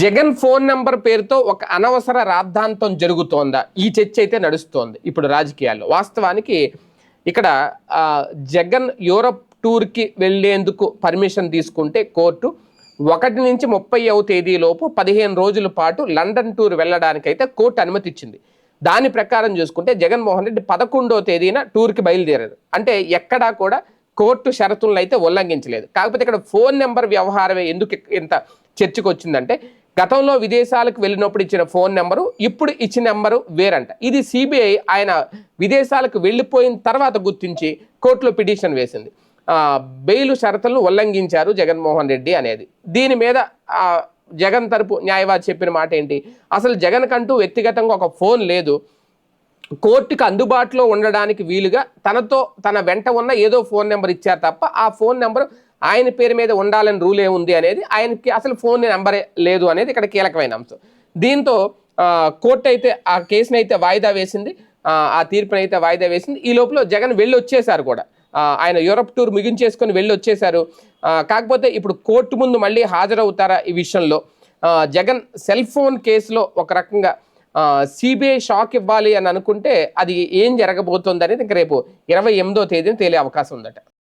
Jagan phone number పేరుతో ఒక అనవసర రాద్ధాంతం జరుగుతోందా? ఈ చర్చ అయితే నడుస్తోంది ఇప్పుడు రాజకీయాల్లో. వాస్తవానికి ఇక్కడ జగన్ యూరప్ టూర్కి వెళ్ళేందుకు పర్మిషన్ తీసుకుంటే కోర్టు ఒకటి నుంచి ముప్పై తేదీలోపు పదిహేను రోజుల పాటు లండన్ టూర్ వెళ్ళడానికైతే కోర్టు అనుమతి ఇచ్చింది దాని ప్రకారం చూసుకుంటే జగన్మోహన్ రెడ్డి పదకొండో తేదీన టూర్కి బయలుదేరారు. అంటే ఎక్కడా కూడా కోర్టు షరతులను అయితే ఉల్లంఘించలేదు. కాకపోతే ఇక్కడ ఫోన్ నెంబర్ వ్యవహారమే ఎందుకు ఇంత చర్చకు వచ్చిందంటే గతంలో విదేశాలకు వెళ్ళినప్పుడు ఇచ్చిన ఫోన్ నెంబరు ఇప్పుడు ఇచ్చిన నెంబరు వేరంట. ఇది సిబిఐ ఆయన విదేశాలకు వెళ్ళిపోయిన తర్వాత గుర్తించి కోర్టులో పిటిషన్ వేసింది. బెయిలు బెయిల్ షరతులను ఉల్లంఘించారు జగన్మోహన్ రెడ్డి అనేది. దీని మీద జగన్ తరపు న్యాయవాది చెప్పిన మాట ఏంటి? అసలు జగన్ కంటూ వ్యక్తిగతంగా ఒక ఫోన్ లేదు. కోర్టుకు అందుబాటులో ఉండడానికి వీలుగా తనతో తన వెంట ఉన్న ఏదో ఫోన్ నెంబర్ ఇచ్చారు తప్ప ఆ ఫోన్ నెంబర్ ఆయన పేరు మీద ఉండాలని రూల్ ఏముంది అనేది ఆయనకి అసలు ఫోన్ నెంబరే లేదు అనేది ఇక్కడ కీలకమైన అంశం. దీంతో కోర్టు అయితే ఆ కేసుని అయితే వాయిదా వేసింది. ఆ, తీర్పుని అయితే వాయిదా వేసింది. ఈ లోపల జగన్ వెళ్ళి వచ్చేసారు కూడా ఆయన యూరప్ టూర్ ముగించేసుకొని వెళ్ళి వచ్చేసారు కాకపోతే ఇప్పుడు కోర్టు ముందు మళ్ళీ హాజరవుతారా ఈ విషయంలో? జగన్ సెల్ ఫోన్ కేసులో ఒక రకంగా సిబిఐ షాక్ ఇవ్వాలి అని అనుకుంటే అది ఏం జరగబోతోంది అనేది ఇంక రేపు ఇరవై ఎనిమిదో తేదీన తేలే అవకాశం ఉందట.